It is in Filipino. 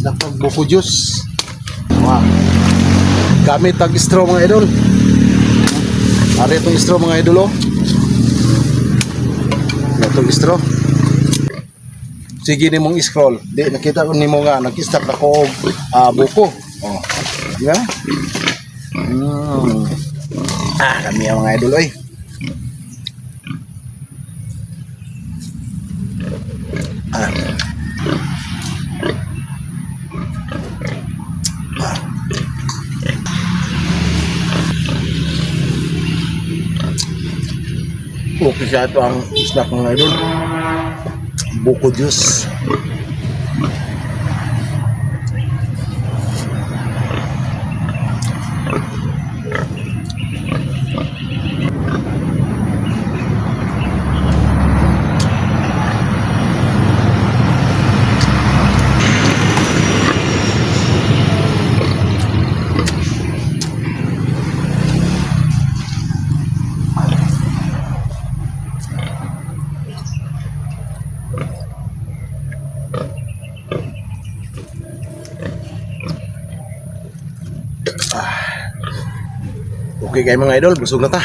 ng buko juice. Wow. Gamit tag straw mga idol. Ari itong straw mga idol oh. Itong straw. Sige ni mong scroll. Di nakita ko nimo nga nag-stack ako ah, buko. Oh. Di ba? Mm. Ah, kami ang mga idol oy. Okay siya ito ang snack mga idol. Buko juice. Okay kayo mga idol, busog na ta.